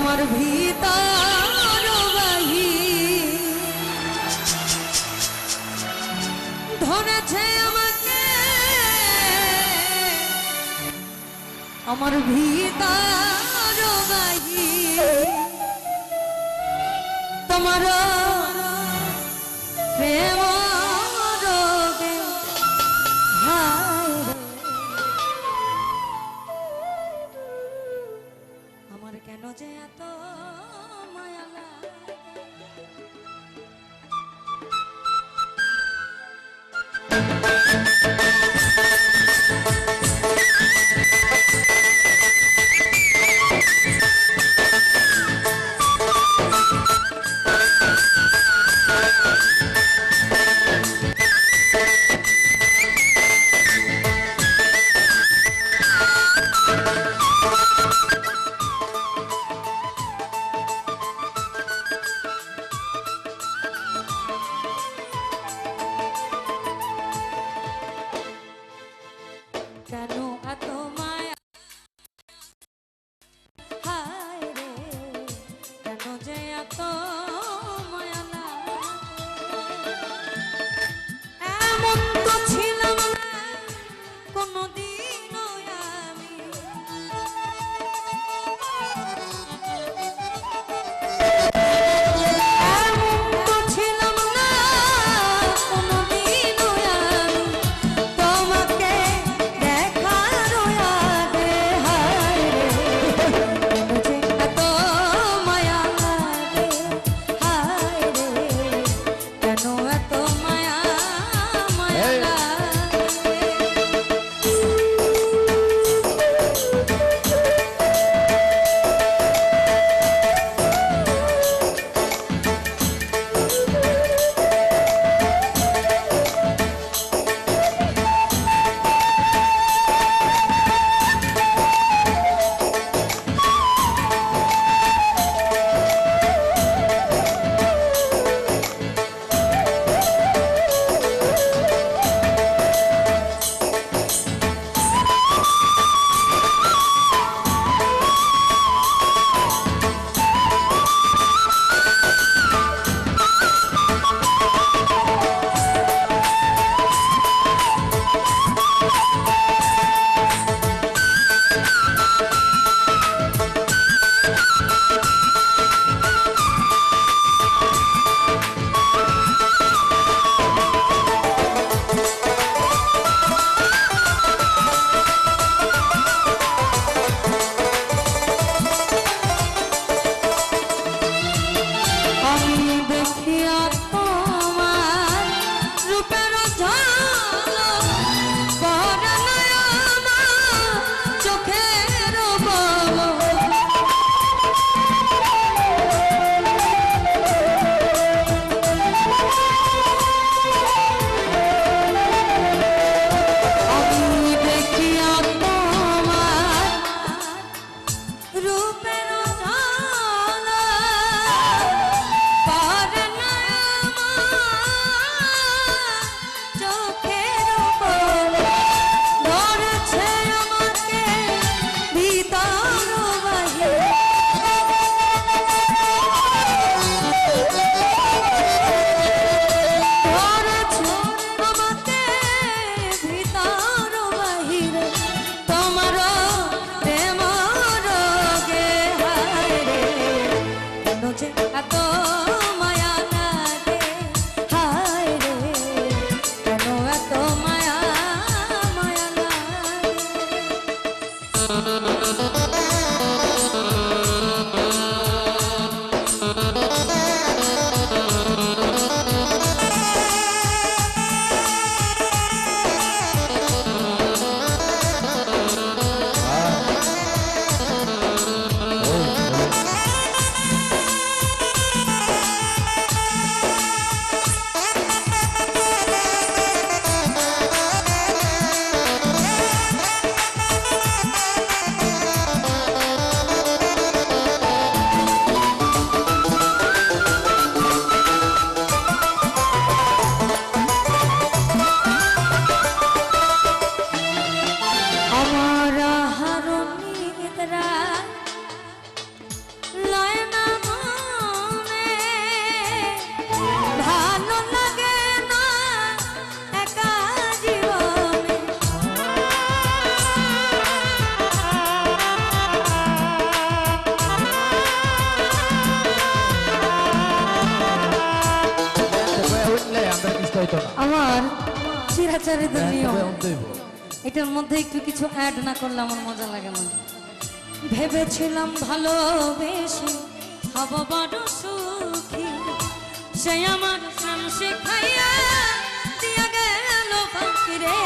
আমার ভিতর ধরেছে আমাকে। আমার ভিতর তোমার প্রেম কেন যে এত মায়ালা? Oh অত্যাচারীদের নিয়ম। এটার মধ্যে একটু কিছু অ্যাড না করলে আমার মজা লাগে না। ভেবেছিলাম ভালোবেসে হব বড় সুখী। সে আমার প্রাণ শেখাইয়া দিয়া গেল বাকি রে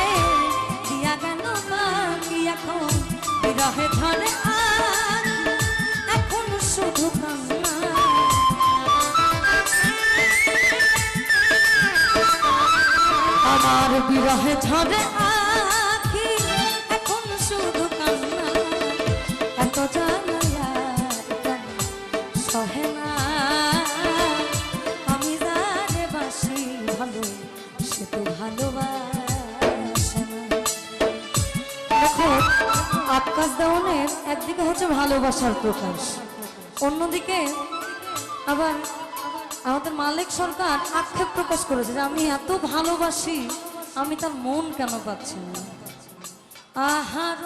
দিয়া গেল বাকি এখন। বিরহে ধরে আর আমার বিরহে ঝরে আখি? এখন শুধু কান্না, এত সহে না। আমি যারে বাসি ভালো, সে তো ভালোবাসে দেখো, আকাশ দেওয়ানের একদিকে হচ্ছে ভালোবাসার প্রকাশ, অন্যদিকে আবার আমাদের মালিক সরকার আক্ষেপ প্রকাশ করেছে যে আমি এত ভালোবাসি, আমি তার মন কেন পাচ্ছি না? আহার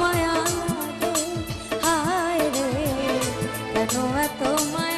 মায়া হায় রে কেন এত মায়া